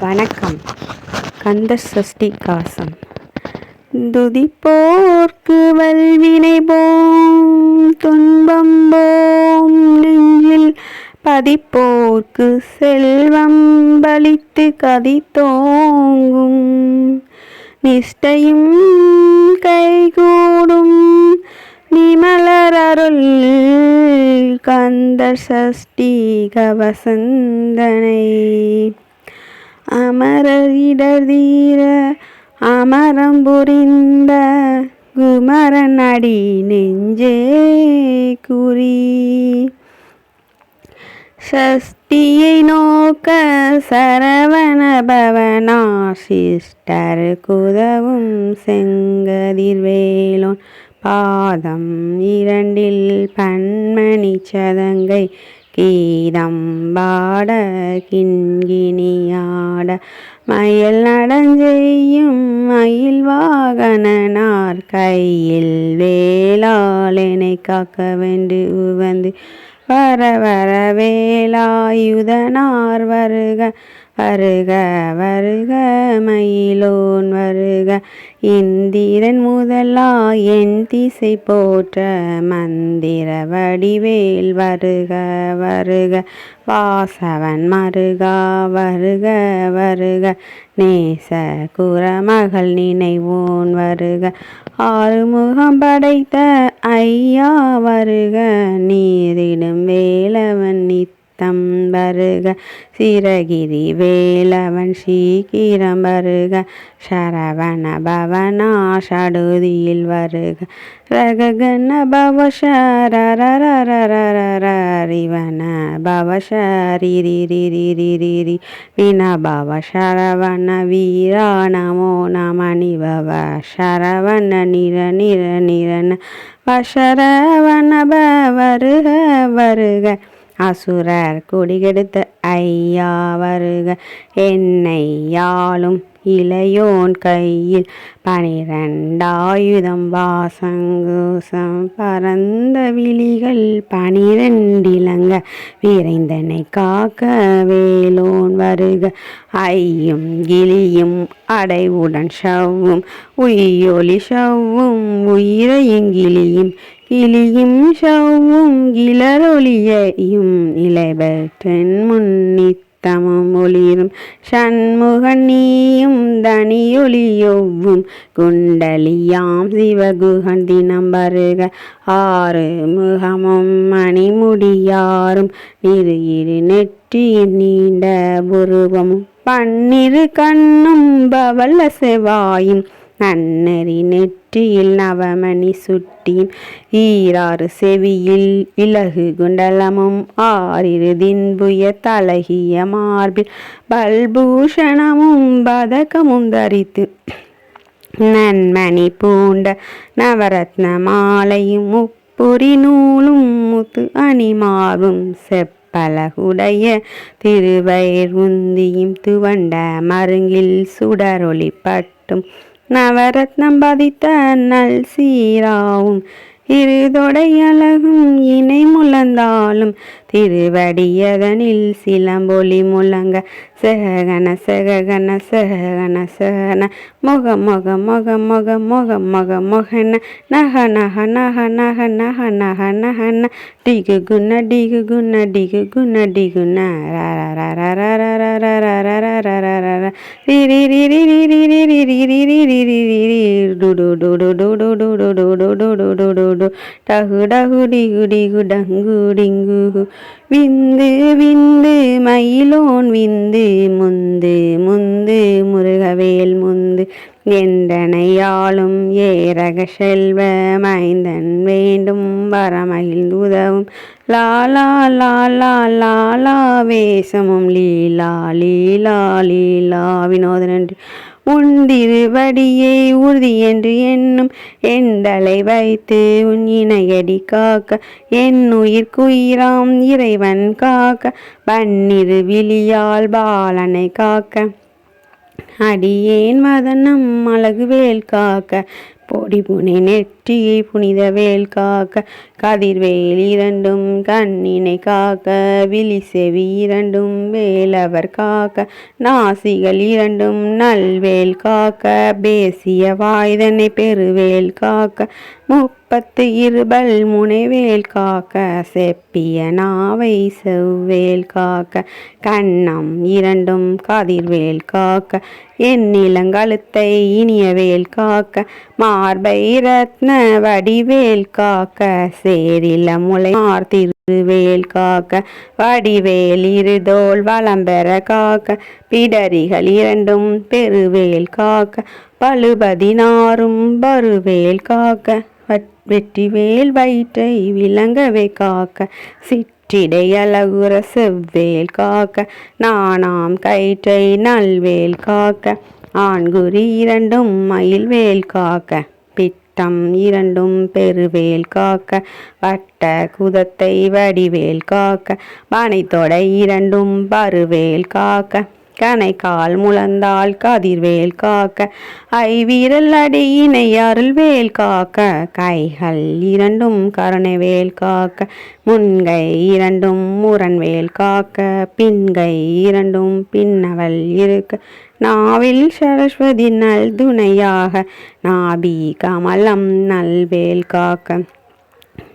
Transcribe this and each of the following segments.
வணக்கம். கந்த சஷ்டி காசம். துதிப்போர்க்கு வல்வினை போம். துன்பம் போம். நெஞ்சில் பதிப்போர்க்கு செல்வம் பலித்து கதி தோங்கும் நிஷ்டையும் கைகூடும். நிமலர் அருள் கந்த சஷ்டி கவசந்தனை அமரரிடர் தீர அமரம் புரிந்த குமரன் அடி நெஞ்சே குறி. சஷ்டியை நோக்க சரவண பவனா சிஸ்டர் குதவும் செங்கதிர்வேலோன் பாதம் இரண்டில் பன்மணி சதங்கை கீதம் பாட கிண்கிணியாட மயில் நடஞ்செய்யும் மயில் வாகனனார் கையில் வேளாளனை காக்க வேண்டு உவந்து வர வர வேலாயுதனார் வருக வருக வருக மயிலோன் வருக. இந்திரன் முதலா என் திசை போற்ற மந்திர வடிவேல் வருக வருக. வாசவன் மருகா வருக வருக. நேச குரமகள் நினைவோன் வருக. ஆறுமுகம் படைத்த ஐயா வருக. நீரிடும் வேலவன் நித்த நித்தம் வருக. சிரகிரி வேலவன் சீக்கிரம் வருக. சரவண பவனா ஷடுதியில் வருக. ரககன பவசரரிவன பவசரிரிரிரிரிரி. வின பவ சரவண வீரா நமோ நமணி பவ சரவண நிர நிர நிரன. வசரவண வருக வருக. அசுரர் குடிகெடுத்த ஐயா வருக. என்னை யாழும் இளையோன் கையில் பனிரெண்டாயுதம் வாசங்குசம் பரந்த விழிகள் பனிரெண்டிலங்க. விரைந்தனை காக்க வேலோன் வருக. ஐயும் கிளியும் அடைவுடன் ஷவ்வும் உயிரொலி ஷவ்வும் உயிரையும் கிளியும் ஷவ்வும் கிளரொளியையும் இளைபற்றன் முன்னித்தமும் ஒளிரும் சண்முகன் நீயும் தனியொளியொவ்வும் குண்டலியாம் சிவகுகன் தினம் வருக ஆறு முகமும் மணிமுடியாரும் இரு இரு நெற்றியின் நீண்ட புருவமும் பன்னிரு கண்ணும் பவல்ல செவாயும் நன்னறி நெற்றி சுற்றியில் நவமணி சுட்டி ஈராறு செவியில் இலகு குண்டலமும் ஆறிரு தின்புய தலகிய மார்பில் பல்பூஷணமும் பதக்கமும் தரித்து நன்மணி பூண்ட நவரத்ன மாலையும் முப்புரி நூலும் முத்து அணிமாவும் செப்ப பலகுடைய திருவயிர் உந்தியும் துவண்ட மருங்கில் சுடரொளி பட்டும் நவரத்னம் பதித்த நல் சீராவும் இருதொடை அழகும் இணை முழந்தாலும் திருவடியதனில் சிலம்பொலி முழங்க சகன சகன சகன சகன முக முக முக முக முக முக முகன நக நக நக நக நக நக நகன டிகு குண டிகு குண டிகு குண டிகுண டகு டகு டிகு டிகு டங்கு டிங்கு விந்து விந்து மயிலோன் விந்து முந்து முந்து முருகவேல் முந்து. எந்தனையாளும் ஏரக செல்வ மைந்தன் வேண்டும் வரமகிழ்ந்து உதவும். லாலா லாலா லாலா வேஷமும் லீலா லீலா லீலா வினோதனன்று உண்டிருவடியை உறுதி என்று என்னும் எந்தலை வைத்து உன் இணையடி காக்க. என் உயிர்க்குயிராம் இறைவன் காக்க. பன்னிரு விழியால் பாலனை காக்க. அடியேன் மதனம் அழகு வேல் காக்க. பொடி புனை நெற்றியை புனித வேல் காக்க கதிர்வேல் இரண்டும் கண்ணினை காக்க விழி செவி இரண்டும் வேலவர் காக்க நாசிகள் இரண்டும் நல்வேல் காக்க பேசிய வாய்தனை பெருவேல் காக்க முப்பத்து இருபல் முனைவேல் காக்க செப்பிய நாவை செவ்வேல் காக்க கண்ணம் இரண்டும் கதிர்வேல் காக்க என் நிலங்கழுத்தை இனியவேல் காக்க மார்பை ரத்ன வடிவேல் காக்க சேரில முளை மார்த்திருவேல் காக்க. வடிவேல் இருதோல் வளம்பெற காக்க. பிடரிகள் இரண்டும் பெருவேல் காக்க. பழுபதினாரும் பருவேல் காக்க. வெற்றிவேல் வயிற்றை விளங்கவே காக்க. சிற்றிடையலகுர செவ்வேல் காக்க. நானாம் கயிற்றை நல்வேல் காக்க. ஆண்குறி இரண்டும் மயில்வேல் காக்க. வட்டம் இரண்டும் பெருவேல் காக்க வட்ட குதத்தை வடிவேல் காக்க பனைத்தொடை இரண்டும் பருவேல் காக்க. கணை கால் முழந்தாள் கதிர்வேல் காக்க ஐவீரல் அடியினை அருள்வேல் காக்க கைகள் இரண்டும் கருணைவேல் காக்க முன்கை இரண்டும் முரண்வேல் காக்க பின்கை இரண்டும் பின்னவள் இருக்க நாவில் சரஸ்வதி நல் துணையாக நாபி கமலம் நல்வேல் காக்க.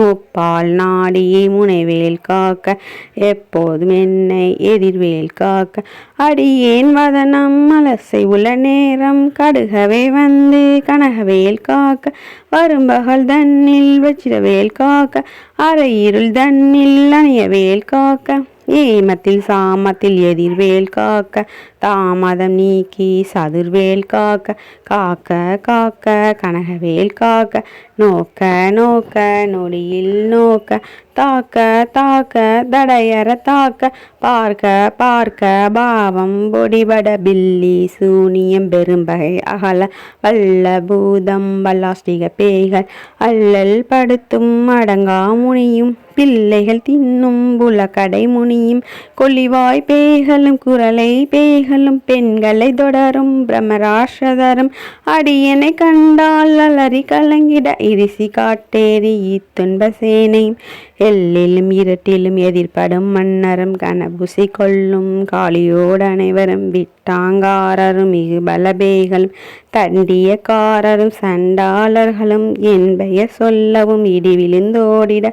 முப்பால் நாடி முனைவேல் காக்க எப்போதும் என்னை எதிர்வேல் காக்க. அடியேன் வதனம் அலசை உள்ள நேரம் கடுகவே வந்து கனகவேல் காக்க. வரும்பகல் தன்னில் வச்சிடவேல் காக்க அரையிருள் தன்னில் அணியவேல் காக்க. ஏமத்தில் சாமத்தில் எதிர்வேல் காக்க தாமதம் நீக்கி சதுர்வேல் காக்க காக்க காக்க கனகவேல் காக்க நோக்க நோக்க நொடியில் நோக்க தாக்க தாக்க தடையற தாக்க பார்க்க பார்க்க பாவம் பொடிபட பில்லி சூனியம் பெரும்பகை அகல வல்ல பூதம் வல்லாஸ்டிக பேய்கள் அல்லல் படுத்தும் அடங்கா முனியும் பிள்ளைகள் தின்னும் புலக்கடை முனியும் கொல்லிவாய் பேய்களும் குரலை பேய்கள் பேய்களும் பெண்களை தொடரும் பிரமராஷதரும் அடியனை கண்டால் அலறி கலங்கிட இரிசி காட்டேரி இத்துன்ப சேனை. எல்லிலும் இருட்டிலும் எதிர்ப்படும் மன்னரும் கனபுசி கொள்ளும் காளியோடு அனைவரும் விட்டாங்காரரும் மிகு பலபேகளும் தண்டியக்காரரும் சண்டாளர்களும் என்பெய சொல்லவும் இடி விழுந்தோடிட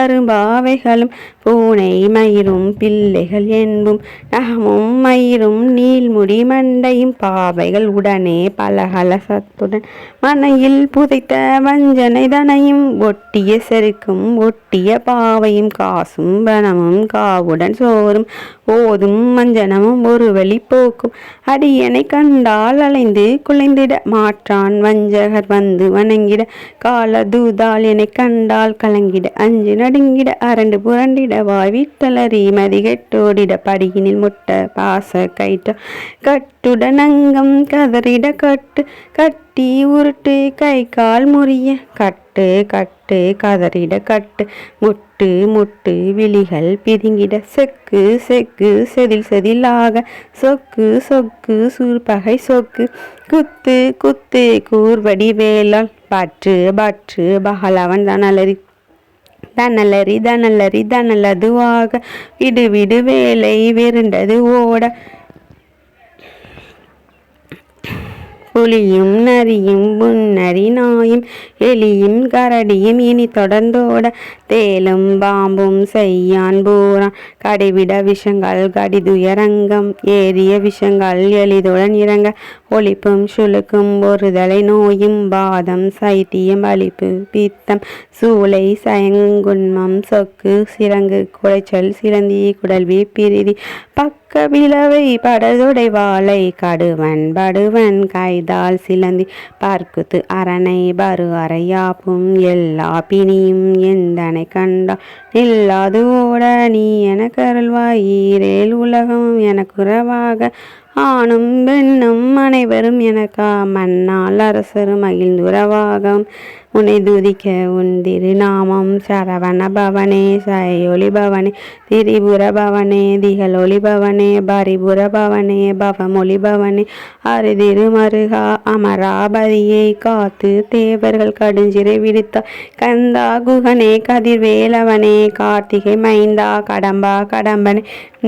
அரும்பாவைகளும் பூனை மயிரும் பிள்ளைகள் என்பும் நகமும் மயிரும் நீள்முடி மண்டையும் பாவைகள் உடனே பலகல சத்துடன் மனையில் புதைத்த வஞ்சனை தனையும் ஒட்டிய செருக்கும் ஒட்டிய பாவையும் காசும் வனமும் காவுடன் சோறும் ஓதும் மஞ்சனமும் ஒரு வழி போக்கும். அடியனை கண்டால் அலைந்து குலைந்திட மாற்றான் வஞ்சகர் வந்து வணங்கிட கால தூதால் என்னை கண்டால் கலங்கிட அஞ்சு நடுங்கிட அரண்டு புரண்டிட. வாய் வித்தலறி மதிகெட்டோடிட படியினில் முட்ட பாச கைட்ட கட்டுடனங்கம் கதறிட கட்டு கட்டி உருட்டு கை கால் முறிய கட்டு கட்டு கதறிட கட்டு முட்டு முட்டு விழிகள் பிதுங்கிட செக்கு செக்கு செதில் செதிலாக சொக்கு சொக்கு சூர்பகை சொக்கு குத்து குத்து கூர்வடி வேளாள் பற்று பற்று பகலவன் தனலரி தனலரி தனலரி தனலதுவாக விடு விடு வேலை விருண்டது ஓட. புலியும் நரியும் புன்னரி நாயும் எலியும் கரடியும் இனி தொடர்ந்தோட தேலும் பாம்பும் செய்யான் பூரான். கடைவிட விஷங்கள் கடிதுயரங்கம் ஏறிய விஷங்கள் எளிதுடன் இறங்க. ஒழிப்பும் சுழுக்கும் ஒருதலை நோயும் பாதம் சைத்தியம் அழிப்பு பித்தம் சூளை சயங்குன்மம் சொக்கு சிறங்கு குடைச்சல் சிறந்தி குடல்வி பிரிதி. பக்க விளவை படதுடை வாழை கடுவன் படுவன் கைதால் சிலந்தி. பார்க்குத்து அரணை பரு கரையாப்பும் எல்லா பிணியும் எந்தனை கண்டா? நில்லாது ஓட நீ எனக்கு அருள்வாய் உலகம் எனக்குறவாக ஆணும் பெண்ணும் அனைவரும் எனக்கா மன்னால் அரசரும் மகிழ்ந்துறவாகம் உன்னை துதிக்க உன் திருநாமம் சரவண பவனே சயொலி பவனே திரிபுர பவனே திகழொலி பவனே பரிபுர பவனே பவமொழி பவனே. அருதிருமருகா அமராபதியை காத்து தேவர்கள் கடுஞ்சிறை விடுத்த கந்தா குகனே கதிர்வேலவனே கார்த்திகை மைந்தா கடம்பா கடம்பனே.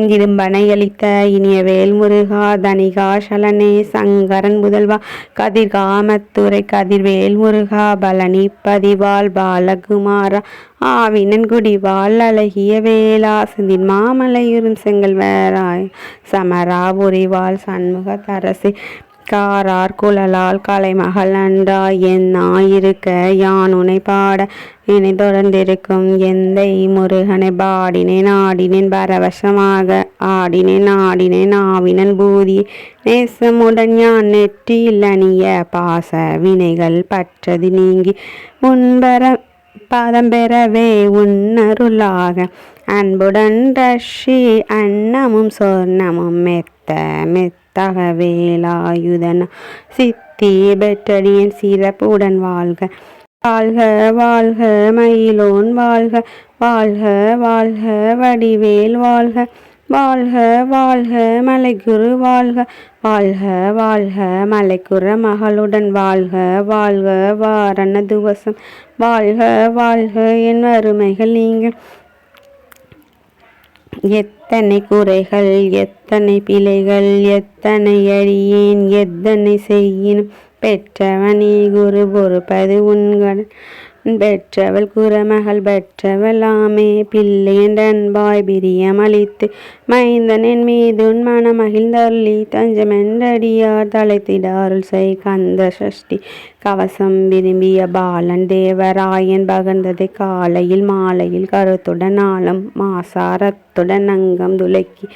இரும்பனை அளித்த இனிய வேல் முருகா தனிகா சலனே சங்கரன் முதல்வா. கதிர்காமத்துறை கதிர்வேல் முருகா பலன் பதிவால் பாலகுமாரா. ஆவினன் குடிவால் அழகிய வேலா சிந்தின் மாமலையுறும் செங்கல் சமரா உரிவாள் சண்முக தரசி. காரார் குழலால் கலைமகள் நன்றாய் என்னாயிருக்க யான் உனை பாட இனி தொடர்ந்திருக்கும் எந்தை முருகனை பாடினேன் ஆடினேன் பரவசமாக. ஆடினேன் ஆடினேன் ஆவினன் பூதி நேசமுடன் யான் நெற்றியில் அணிய பாச வினைகள் பற்றது நீங்கி முன்பெற பதம் பெறவே உன்னருளாக அன்புடன் ரஷி அன்னமும் சொர்ணமும் மெத்த மெத்த தகவேலாயுதன சித்தி பெற்றடியன் சிறப்புடன் வாழ்க. வாழ்க வாழ்க மயிலோன் வாழ்க. வாழ்க வாழ்க வடிவேல் வாழ்க. வாழ்க வாழ்க மலைக்குரு வாழ்க. வாழ்க வாழ்க மலைக்குற மகளுடன் வாழ்க. வாழ்க வாரண துவசம். வாழ்க வாழ்க என் வறுமைகள் நீங்கள் எத்தனை குறைகள் எத்தனை பிழைகள் எத்தனை அழியேன் எத்தனை செய்யினும் பெற்றவனே குரு பொறுப்பது உண்கள் பெற்றவள் குரமகள் பெற்றவளாமே பிள்ளை என்றன்பாய் பிரியமளித்து மைந்தனின் மீதுன் மனமகிழ்ந்தருளி தஞ்சமென்றடியார் தலைத்திடாருள் செய் கந்த சஷ்டி. கவசம் விரும்பிய பாலன் தேவராயன் பகர்ந்ததை காலையில் மாலையில் கருத்துடன் ஆழம் மாசாரத்துடன் அங்கம் துலக்கி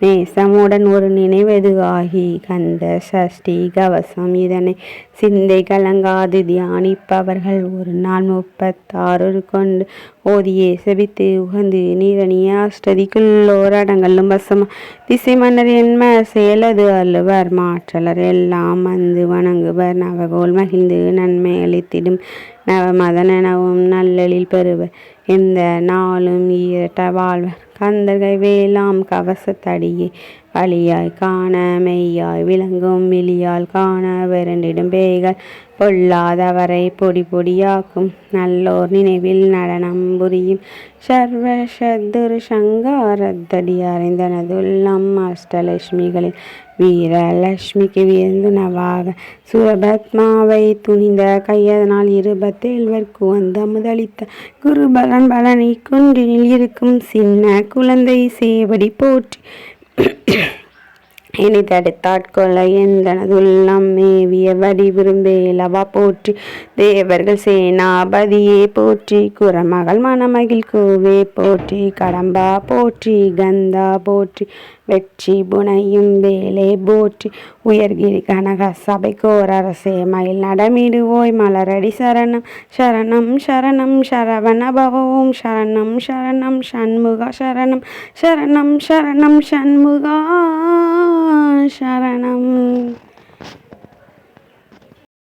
நேசமுடன் ஒரு நினைவது ஆகி கந்த சஷ்டி கவசம் இதனை சிந்தை கலங்காது தியானிப்பவர்கள். ஒரு நாள் முப்பத்தாறு கொண்டு ஓதியே செபித்து உகந்து நீரணியா அஷ்டதிக்குள்ளோர் அடங்கல்லும் வசமா. திசை மன்னர் என்ன செயலது அல்லுவர் மாற்றலர் எல்லாம் வந்து வணங்குவர். நவகோல் மகிழ்ந்து நன்மை அளித்திடும் நவமதனவும் நல்லலில் பெறுவர். எந்த நாளும் ஈரட்ட வாழ்வர். கந்தர்கள் வேளாம் கவசத்தடியே வழியாய் காண மெய்யாய் விளங்கும் விழியால் காண விரண்டிடும் பேய்கள். பொல்லாதவரை பொடி பொடியாக்கும் நல்லோர் நினைவில் நடனம் புரியும். சர்வ சத்துரு சங்காரத்தடி அறிந்தனதுள்ளம் அஷ்டலட்சுமிகளில் வீரலட்சுமிக்கு விருந்துணவாக சுரபத்மாவை துணிந்த கையதனால் இருபத்தேழ்வர்க்கு வந்த முதலித்த குருபலன் பலனை குன்றினில் இருக்கும் சின்ன குழந்தை சேவடி போற்றி இனி தடுத்தாட்கொள்ள எந்தனதுள்ளம் மேவிய வடி விரும்பேலவா போற்றி. தேவர்கள் சேனாபதியே போற்றி. குரமகள் மணமகில் கோவே போற்றி. கடம்பா போற்றி. கந்தா போற்றி. வெற்றி புனையும் வேலே போற்றி. உயர்கிரி கனக சபை கோரரசே மயில் நடமிடுவோய் மலரடி சரணம். சரணம் சரணம் சரவண பவவும். சரணம் சரணம் சண்முக சரணம். சரணம் சரணம் சண்முகா. சரணம்.